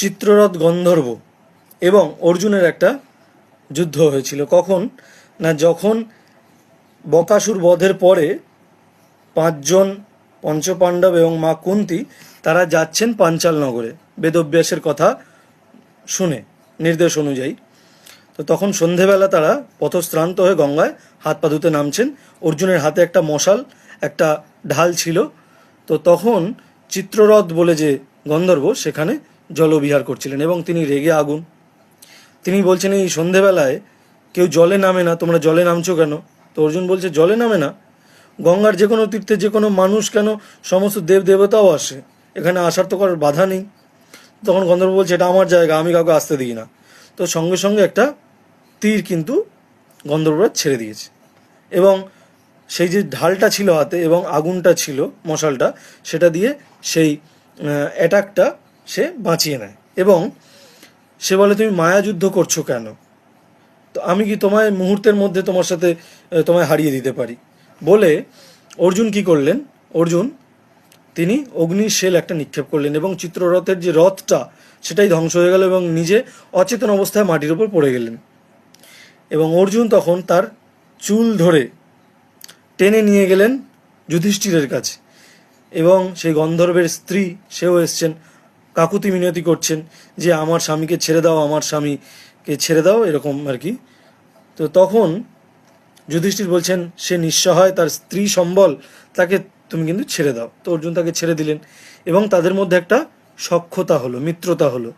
চিত্ররথ গন্ধর্ব এবং অর্জুনের একটা যুদ্ধ হয়েছিল। কখন? না, যখন বকাসুর বধের পরে পাঁচজন পঞ্চপাণ্ডব এবং মা কুন্তি, তারা যাচ্ছেন পাঞ্চাল নগরে বেদব্যাসের কথা শুনে, নির্দেশ অনুযায়ী। তো তখন সন্ধেবেলা তারা পথশ্রান্ত হয়ে গঙ্গায় হাত পা ধুতে নামছেন। অর্জুনের হাতে একটা মশাল, একটা ঢাল ছিল। তো তখন চিত্ররথ বলে যে গন্ধর্ব, সেখানে জলবিহার করছিলেন এবং তিনি রেগে আগুন। তিনি বলছেন, এই সন্ধেবেলায় কেউ জলে নামে না, তোমরা জলে নামছো কেন? তো অর্জুন বলছে, জলে নামে না। গঙ্গার যে কোনো তীর্থে যে কোনো মানুষ কেন সমস্ত দেব দেবতাও আসে? এখানে আসার তো করার বাধা নেই। তখন গন্ধর্ব বলছে, এটা আমার জায়গা, আমি কাউকে আসতে দিই না। তো সঙ্গে সঙ্গে একটা তীর কিন্তু গন্ধর্বরা ছেড়ে দিয়েছে। এবং সেই যে ঢালটা ছিল হাতে এবং আগুনটা ছিল, মশালটা, সেটা দিয়ে সেই অ্যাটাকটা সে বাঁচিয়ে নেয়। এবং সে বলে, তুমি মায়া যুদ্ধ করছ কেন? তো আমি কি তোমায় মুহূর্তের মধ্যে তোমার সাথে তোমায় হারিয়ে দিতে পারি? বলে অর্জুন কি করলেন? অর্জুন, তিনি অগ্নির শেল একটা নিক্ষেপ করলেন এবং চিত্ররথের যে রথটা, সেটাই ধ্বংস হয়ে গেল এবং নিজে অচেতন অবস্থায় মাটির ওপর পড়ে গেলেন। এবং অর্জুন তখন তার চুল ধরে টেনে নিয়ে গেলেন যুধিষ্ঠিরের কাছে। এবং সেই গন্ধর্বের স্ত্রী, সেও এসছেন কাকুতি মিনতি করছেন যে আমার স্বামীকে ছেড়ে দাও, আমার স্বামীকে ছেড়ে দাও, এরকম আর কি। তো তখন যুধিষ্ঠির বলছেন, সে নিঃসহায়, তার স্ত্রী সম্বল, তাকে তুমি কিন্তু ছেড়ে দাও। তো অর্জুন তাকে ছেড়ে দিলেন এবং তাদের মধ্যে একটা সক্ষতা হলো, মিত্রতা হলো।